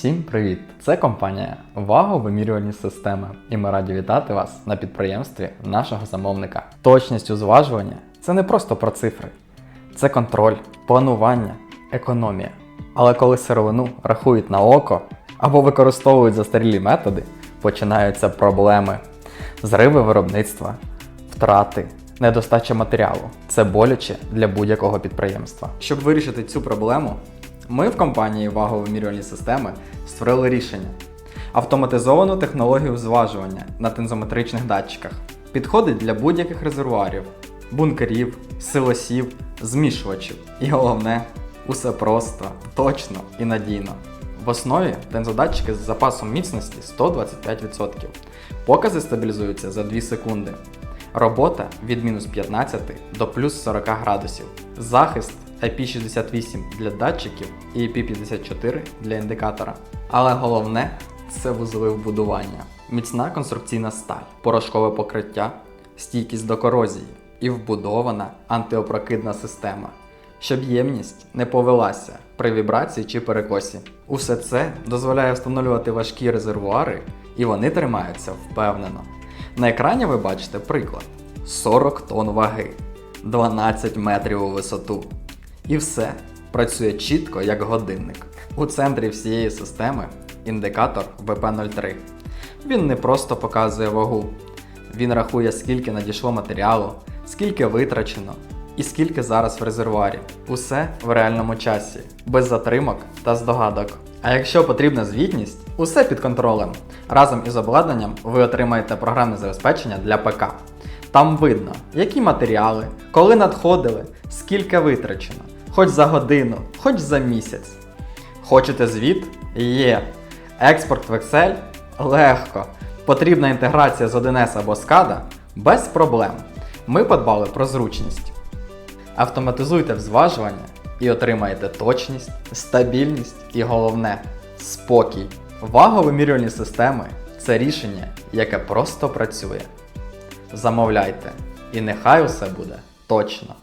Всім привіт! Це компанія Ваговимірювальні системи, і ми раді вітати вас на підприємстві нашого замовника. Точність у зважування це не просто про цифри, це контроль, планування, економія. Але коли сировину рахують на око або використовують застарілі методи, починаються проблеми, зриви виробництва, втрати, недостача матеріалу. Це боляче для будь-якого підприємства. Щоб вирішити цю проблему, ми в компанії Ваговимірювальні системи створили рішення. Автоматизовану технологію зважування на тензометричних датчиках. Підходить для будь-яких резервуарів, бункерів, силосів, змішувачів. І головне, усе просто, точно і надійно. В основі тензодатчики з запасом міцності 125%. Покази стабілізуються за 2 секунди. Робота від мінус 15 до плюс 40 градусів. Захист IP68 для датчиків і IP54 для індикатора. Але головне це вузли вбудування. Міцна конструкційна сталь, порошкове покриття, стійкість до корозії і вбудована антиопрокидна система, щоб ємність не повелася при вібрації чи перекосі. Усе це дозволяє встановлювати важкі резервуари, і вони тримаються впевнено. На екрані ви бачите приклад: 40 тонн ваги, 12 метрів у висоту. І все працює чітко як годинник. У центрі всієї системи індикатор ВП03. Він не просто показує вагу, він рахує, скільки надійшло матеріалу, скільки витрачено і скільки зараз в резервуарі. Усе в реальному часі, без затримок та здогадок. А якщо потрібна звітність, усе під контролем. Разом із обладнанням ви отримаєте програмне забезпечення для ПК. Там видно, які матеріали, коли надходили, скільки витрачено, хоч за годину, хоч за місяць. Хочете звіт? Є. Експорт в Excel? Легко. Потрібна інтеграція з 1С або SCADA? Без проблем. Ми подбали про зручність. Автоматизуйте взважування і отримаєте точність, стабільність і головне спокій. Ваговимірювальні системи це рішення, яке просто працює. Замовляйте, і нехай усе буде точно.